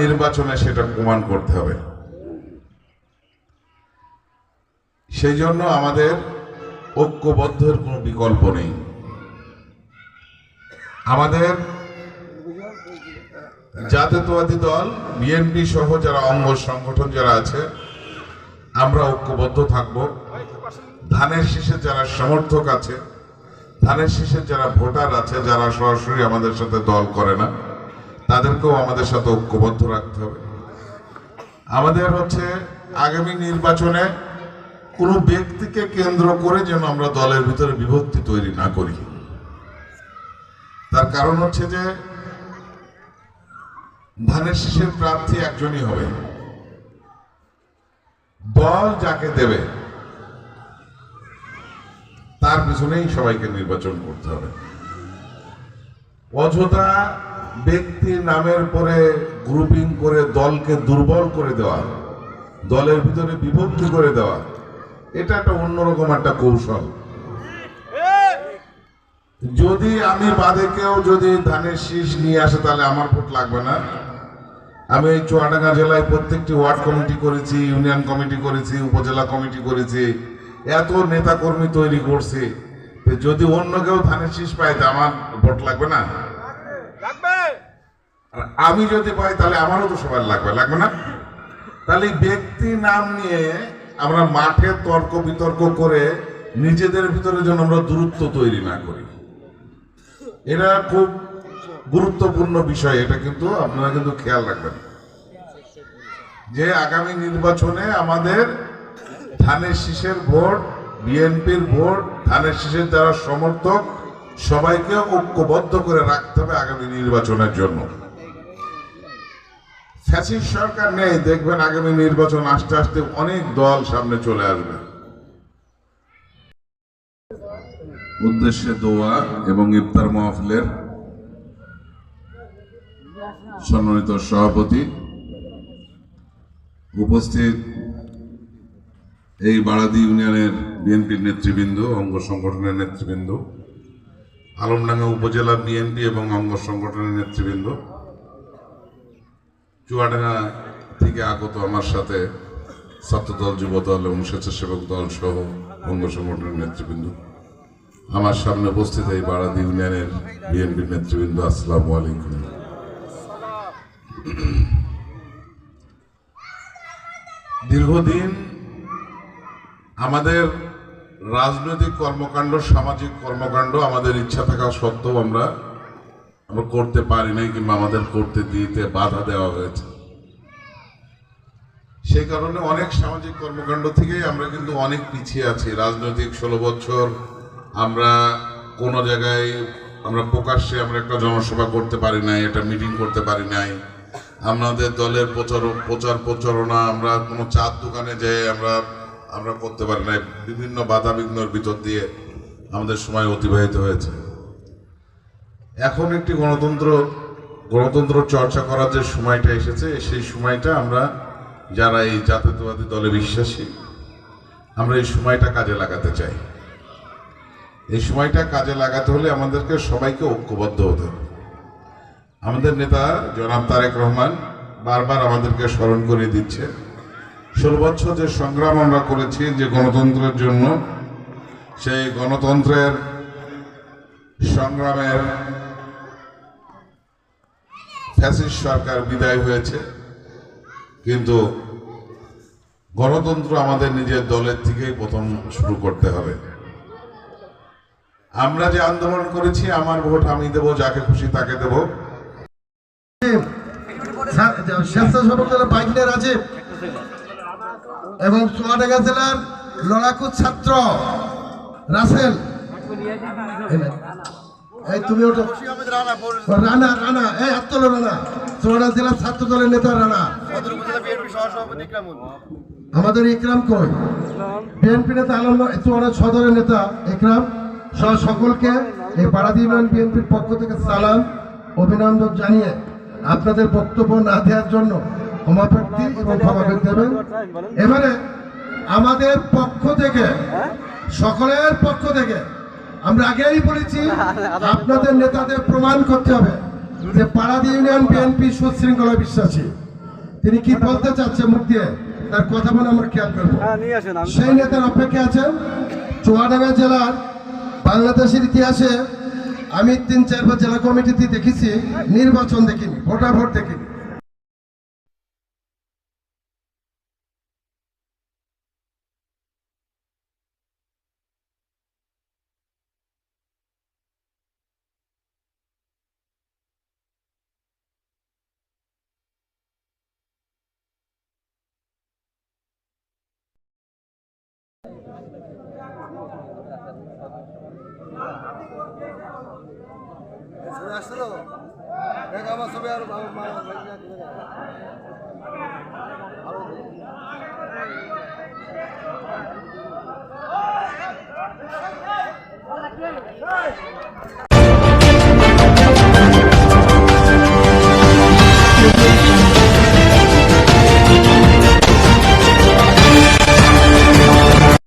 নির্বাচনে সেটা প্রমাণ করতে হবে। সেই জন্য আমাদের ঐক্যবদ্ধের কোনো বিকল্প নেই। আমাদের জাতীয়তাবাদী দল বিএনপি সহ যারা অঙ্গ সংগঠন যারা আছে, আমরা ঐক্যবদ্ধ থাকব। ধানের শীষে যারা সমর্থক আছে, ধানের শীষে যারা ভোটার আছে, যারা সরাসরি আমাদের সাথে দল করে না তাদেরকেও আমাদের সাথে ঐক্যবদ্ধ রাখতে হবে। আমাদের হচ্ছে আগামী নির্বাচনে কোনো ব্যক্তিকে কেন্দ্র করে যেন আমরা দলের ভিতরে বিভক্তি তৈরি না করি। তার কারণ হচ্ছে যে ধানের শীষের প্রার্থী একজনই হবে। দল যাকে দেবে, তার পিছনেই সবাইকে নির্বাচন করতে হবে। অযথা ব্যক্তির নামের পরে গ্রুপিং করে দলকে দুর্বল করে দেওয়া, দলের ভিতরে বিভক্তি করে দেওয়া, এটা একটা অন্যরকম একটা কৌশল। যদি আমি বাদে কেউ যদি ধানের শীষ নিয়ে আসে, তাহলে আমার ভোট লাগবে না। আমি এই চুয়াডাঙ্গা জেলায় প্রত্যেকটি ওয়ার্ড কমিটি করেছি, ইউনিয়ন কমিটি করেছি, উপজেলা কমিটি করেছি, এত নেতা কর্মী তৈরি করছি। যদি অন্য কেউ ধানের শীষ পায় তা আমার ভোট লাগবে না? আমি যদি পাই তাহলে আমারও তো সবার লাগবে লাগবে না? তাহলে ব্যক্তি নাম নিয়ে আমরা মাঠে তর্ক বিতর্ক করে নিজেদের ভিতরে যেন আমরা দূরত্ব তৈরি না করি। এটা খুব গুরুত্বপূর্ণ বিষয় এটা কিন্তু আপনারা কিন্তু খেয়াল রাখবেন। যে আগামী নির্বাচনে আমাদের ধানের শীষের ভোট বিএনপির ভোট, ধানের শীষের যারা সমর্থক, সবাইকে ঐক্যবদ্ধ করে রাখতে হবে আগামী নির্বাচনের জন্য। ফ্যাসিস সরকার নেই, দেখবেন আগামী নির্বাচন আস্তে আস্তে অনেক দল সামনে চলে আসবে। উদ্দেশ্যে দোয়া এবং ইফতার মাহফিলের সম্মানিত সভাপতি উপস্থিত এই বাড়াদি ইউনিয়নের বিএনপির নেতৃবৃন্দ, অঙ্গ সংগঠনের নেতৃবৃন্দ, আলমডাঙ্গা উপজেলা বিএনপি এবং অঙ্গ সংগঠনের নেতৃবৃন্দ, চুয়াডাঙ্গা থেকে আগত আমার সাথে ছাত্রদল, যুবদল এবং স্বেচ্ছাসেবক দল সহ অঙ্গ সংগঠনের নেতৃবৃন্দ। আমার সামনে উপস্থিত এই বারাদি ইউনিয়নের বিএনপির নেতৃবৃন্দ, আসসালামু আলাইকুম। দীর্ঘদিন আমাদের রাজনৈতিক কর্মকাণ্ড, সামাজিক কর্মকাণ্ড আমাদের ইচ্ছা থাকা সত্ত্বেও আমরা আমরা করতে পারি নাই কিংবা আমাদের করতে দিতে বাধা দেওয়া হয়েছে। সেই কারণে অনেক সামাজিক কর্মকাণ্ড থেকেই আমরা কিন্তু অনেক পিছিয়ে আছি। রাজনৈতিক ষোলো বছর আমরা কোনো জায়গায়, আমরা প্রকাশ্যে আমরা একটা জনসভা করতে পারি নাই, একটা মিটিং করতে পারি নাই। আমাদের দলের প্রচার প্রচার প্রচারণা, আমরা কোনো চার দোকানে যেয়ে আমরা আমরা করতে পারি নাই। বিভিন্ন বাধা বিঘ্নর ভিতর দিয়ে আমাদের সময় অতিবাহিত হয়েছে। এখন একটি গণতন্ত্র গণতন্ত্র চর্চা করার যে সময়টা এসেছে, সেই সময়টা আমরা যারা এই জাতীয়তাবাদী দলে বিশ্বাসী, আমরা এই সময়টা কাজে লাগাতে চাই। এই সময়টা কাজে লাগাতে হলে আমাদেরকে সবাইকে ঐক্যবদ্ধ হতে হবে। আমাদের নেতা জনাব তারেক রহমান বারবার আমাদেরকে স্মরণ করিয়ে দিচ্ছে বছর যে সংগ্রাম আমরা করেছি যে গণতন্ত্রের জন্য, সেই গণতন্ত্রের সংগ্রামের ফ্যাসিস্ট সরকার বিদায় হয়েছে। কিন্তু গণতন্ত্র আমাদের নিজের দলের থেকেই প্রথম শুরু করতে হবে। আমরা যে আন্দোলন করেছি, আমার ভোট আমি দেব, যাকে খুশি তাকে দেব। স্বেচ্ছাসেবক দলের বাইকনের আছে এবং চুয়াডাঙ্গা জেলার লড়াকু ছাত্র রাসেল। রানা জেলার ইকরাম কই? সদরের নেতা ইকরাম। সকলকে বিএনপির পক্ষ থেকে সালাম, অভিনন্দন জানিয়ে আপনাদের বক্তব্য না দেওয়ার জন্য ক্ষমা প্রার্থী এবং ক্ষমা করতে দেবেন এবারে আমাদের পক্ষ থেকে সকলের পক্ষ থেকে আমরা আগেই বলেছি আপনাদের নেতাদের প্রমাণ করতে হবে যে পাড়াদি ইউনিয়ন বিএনপি সুশৃঙ্খলা বিশ্বাসী। তিনি কি বলতে চাচ্ছে মুখ দিয়ে? তার কথা বলে আমরা খেয়াল করব। সেই নেতার অপেক্ষা আছেন চুয়াডাঙ্গা জেলার বাংলাদেশের ইতিহাসে আমি তিন চারবার জেলা কমিটিতে দেখেছি নির্বাচন দেখিনি ভোটাভোট দেখিনি। ছবি আসছিল দেখ আমার ছবি আর না। আরও